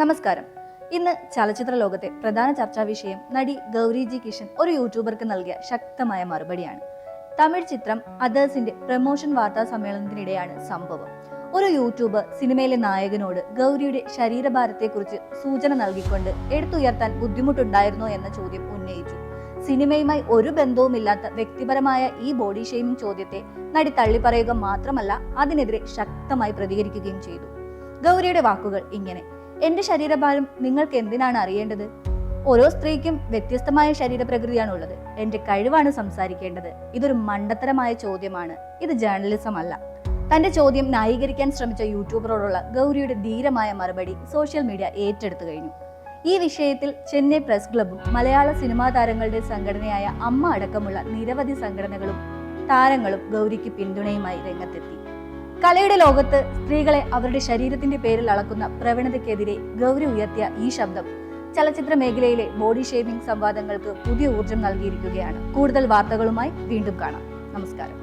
നമസ്കാരം. ഇന്ന് ചലച്ചിത്ര ലോകത്തെ പ്രധാന ചർച്ചാ വിഷയം നടി ഗൗരിജി കിഷൻ ഒരു യൂട്യൂബർക്ക് നൽകിയ ശക്തമായ മറുപടിയാണ്. തമിഴ് ചിത്രം അതേഴ്സിന്റെ പ്രമോഷൻ വാർത്താ സമ്മേളനത്തിനിടെയാണ് സംഭവം. ഒരു യൂട്യൂബർ സിനിമയിലെ നായകനോട് ഗൗരിയുടെ ശരീരഭാരത്തെക്കുറിച്ച് സൂചന നൽകിക്കൊണ്ട് എടുത്തുയർത്താൻ ബുദ്ധിമുട്ടുണ്ടായിരുന്നോ എന്ന ചോദ്യം ഉന്നയിച്ചു. സിനിമയുമായി ഒരു ബന്ധവുമില്ലാത്ത വ്യക്തിപരമായ ഈ ബോഡി ഷെയ്മിംഗ് ചോദ്യത്തെ നടി തള്ളിപ്പറയുക മാത്രമല്ല അതിനെതിരെ ശക്തമായി പ്രതികരിക്കുകയും ചെയ്തു. ഗൗരിയുടെ വാക്കുകൾ ഇങ്ങനെ. എന്റെ ശരീരഭാരം നിങ്ങൾക്ക് എന്തിനാണ് അറിയേണ്ടത്? ഓരോ സ്ത്രീക്കും വ്യത്യസ്തമായ ശരീരപ്രകൃതിയാണ് ഉള്ളത് എന്റെ കഴിവാണ് സംസാരിക്കേണ്ടത്. ഇതൊരു മണ്ടത്തരമായ ചോദ്യമാണ്. ഇത് ജേർണലിസം അല്ല. തന്റെ ചോദ്യം ന്യായീകരിക്കാൻ ശ്രമിച്ച യൂട്യൂബറോടുള്ള ഗൗരിയുടെ ധീരമായ മറുപടി സോഷ്യൽ മീഡിയ ഏറ്റെടുത്തു കഴിഞ്ഞു. ഈ വിഷയത്തിൽ ചെന്നൈ പ്രസ് ക്ലബും മലയാള സിനിമാ താരങ്ങളുടെ സംഘടനയായ അമ്മ അടക്കമുള്ള നിരവധി സംഘടനകളും താരങ്ങളും ഗൗരിക്ക് പിന്തുണയുമായി രംഗത്തെത്തി. കലയുടെ ലോകത്ത് സ്ത്രീകളെ അവരുടെ ശരീരത്തിന്റെ പേരിൽ അളക്കുന്ന പ്രവണതയ്ക്കെതിരെ ഗൗരി ഉയർത്തിയ ഈ ശബ്ദം ചലച്ചിത്ര മേഖലയിലെ ബോഡി ഷേമിംഗ് സംവാദങ്ങൾക്ക് പുതിയ ഊർജം നൽകിയിരിക്കുകയാണ്. കൂടുതൽ വാർത്തകളുമായി വീണ്ടും കാണാം. നമസ്കാരം.